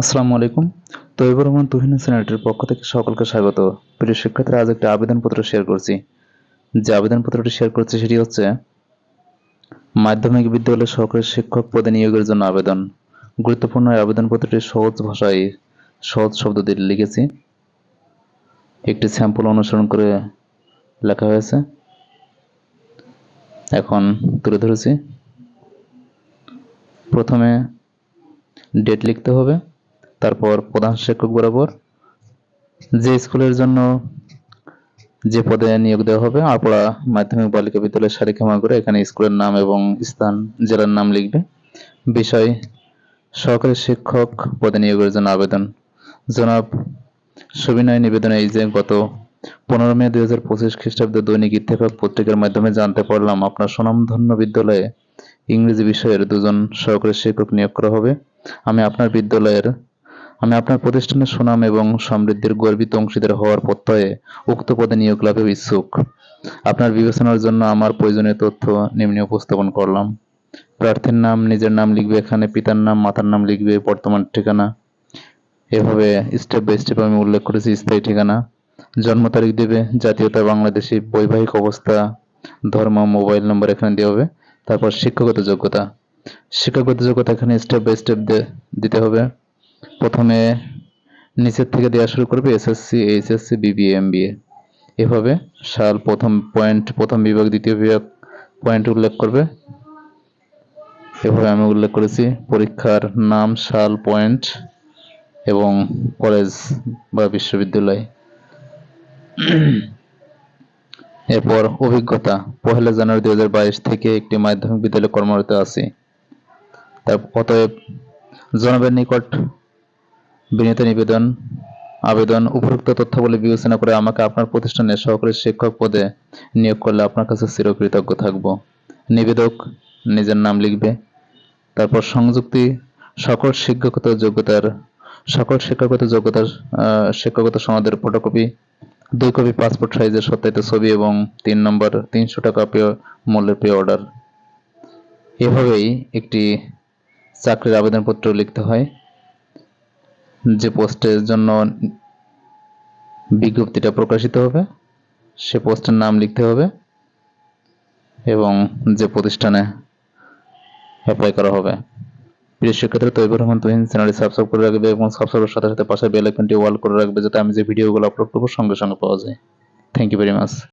আসসালামু আলাইকুম। তৈবুর রহমান তুহিন চ্যানেলটির পক্ষ থেকে সকলকে স্বাগত। প্রিয় শিক্ষার্থীরা, আজ একটা আবেদনপত্র শেয়ার করছি। যে আবেদনপত্রটি শেয়ার করছি সেটি হচ্ছে মাধ্যমিক বিদ্যালয়ের সহকারী শিক্ষক পদে নিয়োগের জন্য আবেদন। গুরুত্বপূর্ণ আবেদনপত্রটি সহজ ভাষায় সহজ শব্দ দিয়ে লিখেছি। একটি স্যাম্পল অনুসরণ করে লেখা হয়েছে। এখন তুলে ধরেছি। প্রথমে ডেট লিখতে হবে। তারপর প্রধান শিক্ষক বরাবর যে স্কুলের জন্য যে পদে নিয়োগ দেওয়া হবে আপড়া মাধ্যমিক বালিকা বিদ্যালয়ের সারিখামা করে এখানে স্কুলের নাম এবং স্থান, জেলার নাম লিখবে। বিষয়, সহকারী শিক্ষক পদে নিয়োগের জন্য আবেদন। জনাব সবিনয় নিবেদনে এই যে গত পনেরো মে দুই হাজার পঁচিশ খ্রিস্টাব্দে দৈনিক ইত্তেফাক পত্রিকার মাধ্যমে জানতে পারলাম, আপনার সুনামধন্য বিদ্যালয়ে ইংরেজি বিষয়ের দুজন সহকারী শিক্ষক নিয়োগ করা হবে। আমি আপনার বিদ্যালয়ের আমি আপনার প্রতিষ্ঠানের সুনাম এবং সমৃদ্ধির গর্বিত অংশীদার হওয়ার প্রত্যয়ে উক্ত পদে নিয়োগ লাভে ইচ্ছুক। আপনার বিবেচনার জন্য আমার প্রয়োজনীয় তথ্য নিম্নে উপস্থাপন করলাম। প্রার্থীর নাম, নিজের নাম লিখবে এখানে, পিতার নাম, মাতার নাম লিখবে, বর্তমান ঠিকানা। এভাবে স্টেপ বাই স্টেপ আমি উল্লেখ করেছি স্থায়ী ঠিকানা। জন্ম তারিখ দেবে, জাতীয়তা বাংলাদেশি, বৈবাহিক অবস্থা, ধর্ম, মোবাইল নম্বর এখানে দেওয়া হবে। তারপর শিক্ষাগত যোগ্যতা। শিক্ষাগত যোগ্যতা এখানে স্টেপ বাই স্টেপ দিতে হবে। প্রথমে নিচের থেকে দেওয়া শুরু করবে এসএসসি এইচএসসি বিবিএ এমবিএ এভাবে সাল প্রথম পয়েন্ট প্রথম বিভাগ, দ্বিতীয় বিভাগ পয়েন্ট উল্লেখ করবে। এভাবে আমি উল্লেখ করেছি পরীক্ষার নাম, সাল পয়েন্ট এবং কলেজ বা বিশ্ববিদ্যালয়। এরপর অভিজ্ঞতা, পহেলা জানুয়ারি দুই হাজার বাইশ থেকে একটি মাধ্যমিক বিদ্যালয়ে কর্মরত আছি। তার অতএব জনগণের নিকট বিনীত নিবেদন, আবেদন, উপরোক্ত তথ্যাবলী বিবেচনা করে আমাকে আপনার প্রতিষ্ঠানে সহকারী শিক্ষক পদে নিয়োগ করলে আপনার কাছে চিরকৃতজ্ঞ থাকব। নিবেদক নিজের নাম লিখবে, তারপর সংযুক্তি, সকল শিক্ষাগত যোগ্যতার, সকল শিক্ষাগত যোগ্যতার শিক্ষাগত সনদের ফটোকপি, দুই কপি পাসপোর্ট সাইজের সত্যায়িত ছবি এবং তিন নম্বর তিনশো টাকা পে মূল্যের পে অর্ডার। এভাবেই একটি চাকরির আবেদনপত্র লিখতে হয়। যে পোস্টের জন্য বিজ্ঞপ্তিটা প্রকাশিত হবে, সে পোস্টের নাম লিখতে হবে এবং যে প্রতিষ্ঠানে অ্যাপ্লাই করা হবে। প্রিয় শিক্ষার্থীরা তৈবুর রহমান তুহিন চ্যানেলটি সাবস্ক্রাইব করে রাখবে এবং সাবস্ক্রাইবের সাথে সাথে পাশে বেল আইকনটি ওয়াল করে রাখবে, যাতে আমি যে ভিডিওগুলো আপলোড করব সঙ্গে সঙ্গে পাওয়া যায়। Thank you very much